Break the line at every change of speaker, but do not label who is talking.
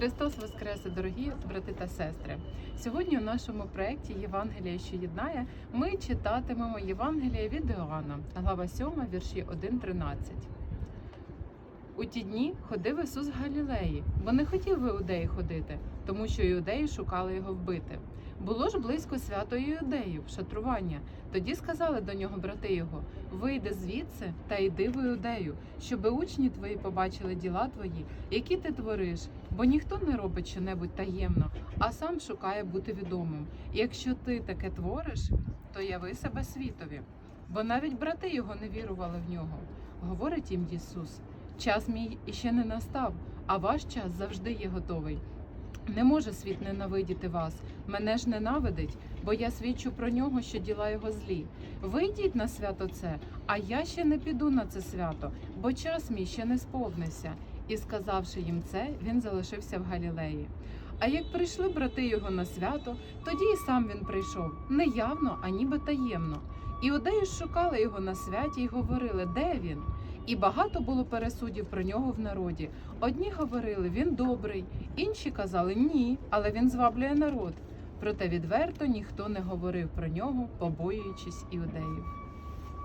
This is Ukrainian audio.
Христос Воскресе, дорогі брати та сестри! Сьогодні у нашому проєкті Євангелія, що єднає, ми читатимемо Євангелія від Іоанна, глава 7, вірші 1-13. У ті дні ходив Ісус з Галілеї, бо не хотів в іудеї ходити, тому що іудеї шукали його вбити. Було ж близько святої іудеїв, шатрування. Тоді сказали до нього брати його: Вийди звідси та йди в іудею, щоби учні твої побачили діла твої, які ти твориш, бо ніхто не робить щонебудь таємно, а сам шукає бути відомим. Якщо ти таке твориш, то яви себе світові. Бо навіть брати його не вірували в нього. Говорить їм Ісус: час мій іще не настав, а ваш час завжди є готовий. Не може світ ненавидіти вас, мене ж ненавидить, бо я свідчу про нього, що діла його злі. Ви йдіть на свято це, а я ще не піду на це свято, бо час мій ще не сповнився. І сказавши їм це, він залишився в Галілеї. А як прийшли брати його на свято, тоді і сам він прийшов не явно, а ніби таємно. Іудеї шукали його на святі й говорили, де він. І багато було пересудів про нього в народі. Одні говорили, він добрий, інші казали ні, але він зваблює народ. Проте відверто ніхто не говорив про нього, побоюючись іудеїв.